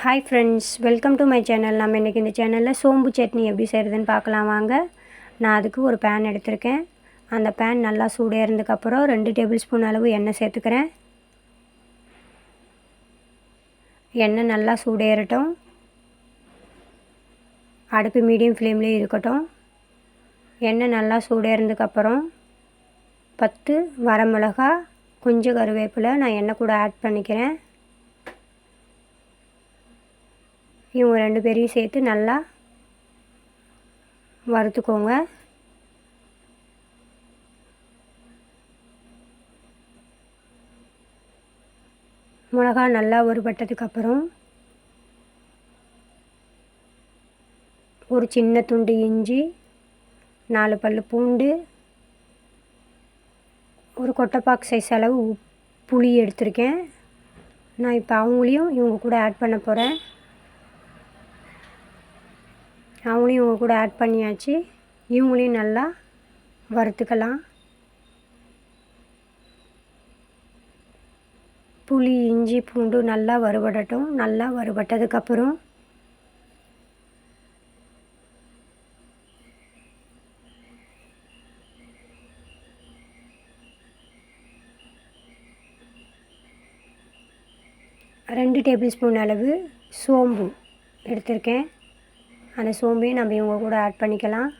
Hi friends welcome to my channel நம்ம இன்றைக்கி இந்த சேனலில் சோம்பு சட்னி எப்படி செய்கிறதுன்னு பார்க்கலாம் வாங்க. நான் அதுக்கு ஒரு பேன் எடுத்திருக்கேன். அந்த பேன் நல்லா சூடேறதுக்கப்புறம் ரெண்டு டேபிள் ஸ்பூன் அளவு எண்ணெய் சேர்த்துக்கிறேன். எண்ணெய் நல்லா சூடேறட்டும் அடுப்பு மீடியம் ஃப்ளேம்லேயே இருக்கட்டும். எண்ணெய் நல்லா சூடேறதுக்கப்புறம் பத்து வரமிளகா கொஞ்சம் கருவேப்பிலை நான் எண்ணெய் கூட ஆட் பண்ணிக்கிறேன். இவங்க ரெண்டு பேரையும் சேர்த்து நல்லா வறுத்துக்கோங்க. மிளகா நல்லா வறுபட்டதுக்கப்புறம் ஒரு சின்ன துண்டு இஞ்சி நாலு பல் பூண்டு ஒரு கொட்டைப்பாக்கு சைஸ் அளவு புளி எடுத்திருக்கேன். நான் இப்போ அவங்களையும் இவங்க கூட ஆட் பண்ண போகிறேன் அவங்களையும் இவங்க கூட ஆட் பண்ணியாச்சு. இவங்களையும் நல்லா வறுத்துக்கலாம். புளி இஞ்சி பூண்டு நல்லா வறுபடட்டும். நல்லா வறுபட்டதுக்கப்புறம் ரெண்டு டேபிள் ஸ்பூன் அளவு சோம்பு எடுத்திருக்கேன். அந்த சோம்பையும் நம்ம இவங்க கூட ஆட் பண்ணிக்கலாம்.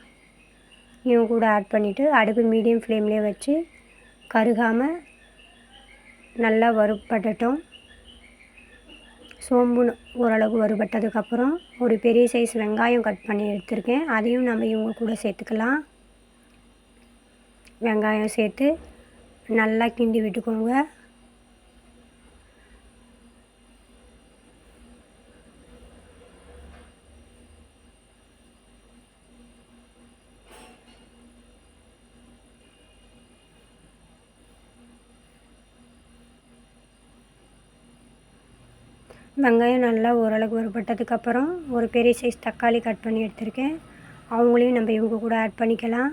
இவங்க கூட ஆட் பண்ணிவிட்டு அடுப்பு மீடியம் ஃப்ளேம்லேயே வச்சு கருகாமல் நல்லா வறுபட்டுட்டோம் சோம்பு ஓரளவுக்கு வறுபட்டதுக்கப்புறம் ஒரு பெரிய சைஸ் வெங்காயம் கட் பண்ணி எடுத்திருக்கேன். அதையும் நம்ம இவங்க கூட சேர்த்துக்கலாம். வெங்காயம் சேர்த்து நல்லா கிண்டி விட்டுக்கோங்க. வெங்காயம் நல்லா ஓரளவுக்கு வறுபட்டதுக்கப்புறம் ஒரு பெரிய சைஸ் தக்காளி கட் பண்ணி எடுத்திருக்கேன். அவங்களையும் நம்ம இவங்க கூட ஆட் பண்ணிக்கலாம்.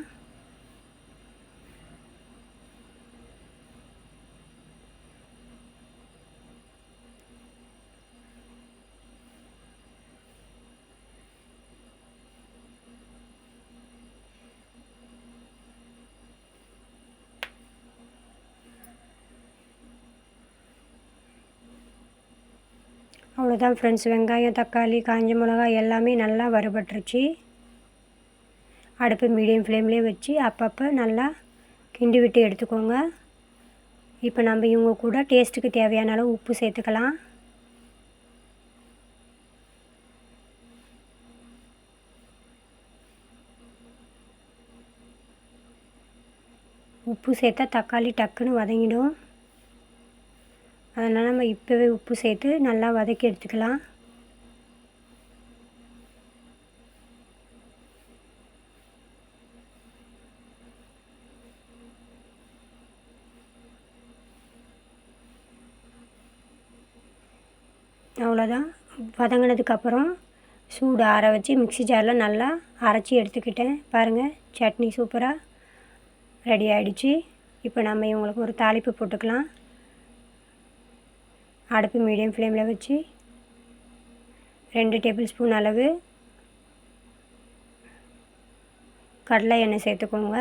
அவ்வளோதான் ஃப்ரெண்ட்ஸ் வெங்காயம் தக்காளி காஞ்ச மிளகா எல்லாமே நல்லா வறுபட்டுருச்சு. அடுப்பு மீடியம் ஃப்ளேம்லேயே வச்சு அப்பப்போ நல்லா கிண்டி விட்டு எடுத்துக்கோங்க. இப்போ நம்ம இவங்க கூட டேஸ்ட்டுக்கு தேவையான அளவு உப்பு சேர்த்துக்கலாம். உப்பு சேர்த்தா தக்காளி டக்குன்னு வதங்கிடும். அதனால் நம்ம இப்போவே உப்பு சேர்த்து நல்லா வதக்கி எடுத்துக்கலாம். அவ்வளோதான். வதங்கினதுக்கப்புறம் சூடு ஆற வச்சு மிக்சி ஜாரில் நல்லா அரைச்சி எடுத்துக்கிட்டேன். பாருங்கள் சட்னி சூப்பராக ரெடி ஆகிடுச்சி இப்போ நம்ம இவங்களுக்கு ஒரு தாளிப்பு போட்டுக்கலாம். அடுப்பு மீடியம் ஃப்ளேமில் வச்சு ரெண்டு டேபிள் ஸ்பூன் அளவு கடலை எண்ணெய் சேர்த்துக்கோங்க.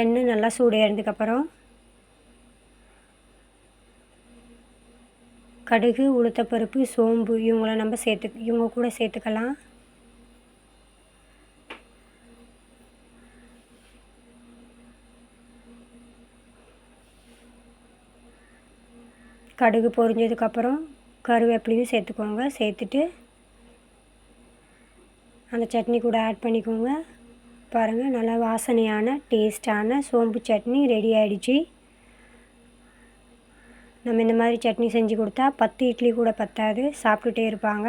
எண்ணெய் நல்லா சூடு ஏறினதுக்கப்புறம் கடுகு உளுத்தப்பருப்பு சோம்பு இவங்கள நம்ம சேர்த்து இவங்க கூட சேர்த்துக்கலாம். கடுகு பொரிஞ்சதுக்கப்புறம் கருவேப்பிலையும் சேர்த்துக்கோங்க. சேர்த்துட்டு அந்த சட்னி கூட ஆட் பண்ணிக்கோங்க. பாருங்கள் நல்லா வாசனையான டேஸ்டான சோம்பு சட்னி ரெடி ஆகிடுச்சு நம்ம இந்த மாதிரி சட்னி செஞ்சு கொடுத்தா பத்து இட்லி கூட பத்தாது. சாப்பிட்டுட்டே இருப்பாங்க.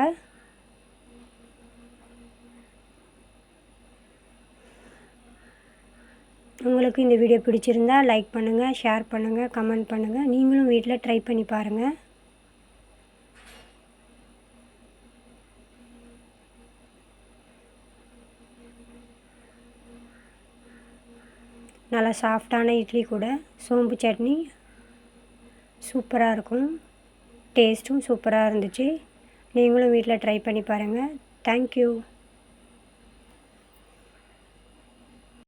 உங்களுக்கு இந்த வீடியோ பிடிச்சிருந்தா லைக் பண்ணுங்கள் ஷேர் பண்ணுங்கள் கமெண்ட் பண்ணுங்கள் நீங்களும் வீட்டில் ட்ரை பண்ணி பாருங்கள் நல்லா சாஃப்டான இட்லி கூட சோம்பு சட்னி சூப்பராக இருக்கும். டேஸ்ட்டும் சூப்பராக இருந்துச்சு. நீங்களும் வீட்டில் ட்ரை பண்ணி பாருங்கள் தேங்க்யூ